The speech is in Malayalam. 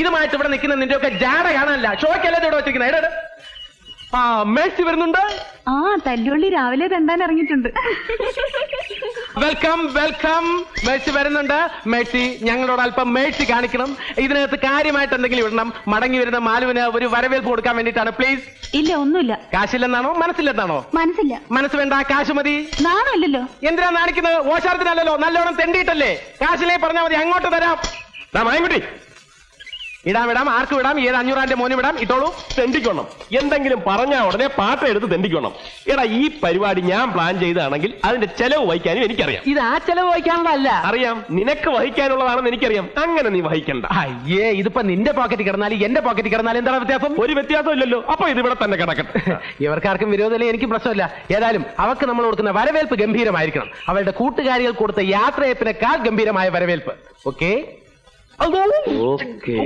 ഇതുമായിട്ട് ഇവിടെ നിൽക്കുന്ന നിന്റെ ഒക്കെ ജാട കാണാനല്ല ഷോയ്ക്കല്ലേ ഇത് ഇവിടെ വെച്ചിരിക്കുന്നത്? എടാ. ആ മേഴ്സി വരുന്നുണ്ട്. ആ തല്ലുള്ളി രാവിലെ തണ്ടാൻ ഇറങ്ങിയിട്ടുണ്ട്. Welcome welcome. മേഴ്സി വരുന്നുണ്ട്. മേഴ്സി ഞങ്ങളോട് അല്പം മേഴ്സി കാണിക്കണം. ഇതിനകത്ത് കാര്യമായിട്ട് എന്തെങ്കിലും ഇടണം. മടങ്ങി വരുന്ന മാലുവിന് ഒരു വരവേൽപ്പ് കൊടുക്കാൻ വേണ്ടിയിട്ടാണ്. പ്ലീസ്. ഇല്ല ഒന്നുമില്ല. കാശില്ലെന്നാണോ? മനസ്സില്ലെന്നാണോ? മനസ്സില്ല. മനസ്സ് വേണ്ട കാശ് മതി. നാണല്ലോ എന്തിനാ നാണിക്കുന്നത്? ഓശാരത്തിനല്ലല്ലോ. നല്ലോണം തെണ്ടിയിട്ടല്ലേ. കാശിലേ പറഞ്ഞാൽ മതി. അങ്ങോട്ട് തരാം. ഇടാം ഇടാം ആർക്ക് വിടാം? ഏത് അഞ്ഞൂറാന്റെ മോന് വിടാം ഇട്ടോളൂ. തെണ്ടിക്കണം എന്തെങ്കിലും പറഞ്ഞാ ഉടനെ പാട്ട എടുത്ത് തെണ്ടിക്കണം എടാ ഈ പരിപാടി ഞാൻ പ്ലാൻ ചെയ്താണെങ്കിൽ അതിന്റെ ചെലവ് വഹിക്കാനും എനിക്കറിയാം. ഇത് ആ ചെലവ് വഹിക്കാനുള്ളതല്ല. അറിയാം. നിനക്ക് വഹിക്കാനുള്ളതാണെന്ന് എനിക്കറിയാം. അങ്ങനെ നീ വഹിക്കണ്ട. അയ്യേ ഇതിപ്പോ നിന്റെ പോക്കറ്റ് കിടന്നാലും എന്റെ പോക്കറ്റ് കിടന്നാലും എന്താണ് വ്യത്യാസം? ഒരു വ്യത്യാസം ഇല്ലല്ലോ അപ്പൊ ഇത് ഇവിടെ തന്നെ കിടക്കട്ടെ. ഇവർക്കാർക്കും വിരോധമില്ല എനിക്ക് പ്രശ്നമില്ല. ഏതായാലും അവർക്ക് നമ്മൾ കൊടുക്കുന്ന വരവേൽപ്പ് ഗംഭീരമായിരിക്കണം. അവരുടെ കൂട്ടുകാരികൾ കൊടുത്ത യാത്രയപ്പിനേക്കാൾ ഗംഭീരമായ വരവേൽപ്പ്. Okay okay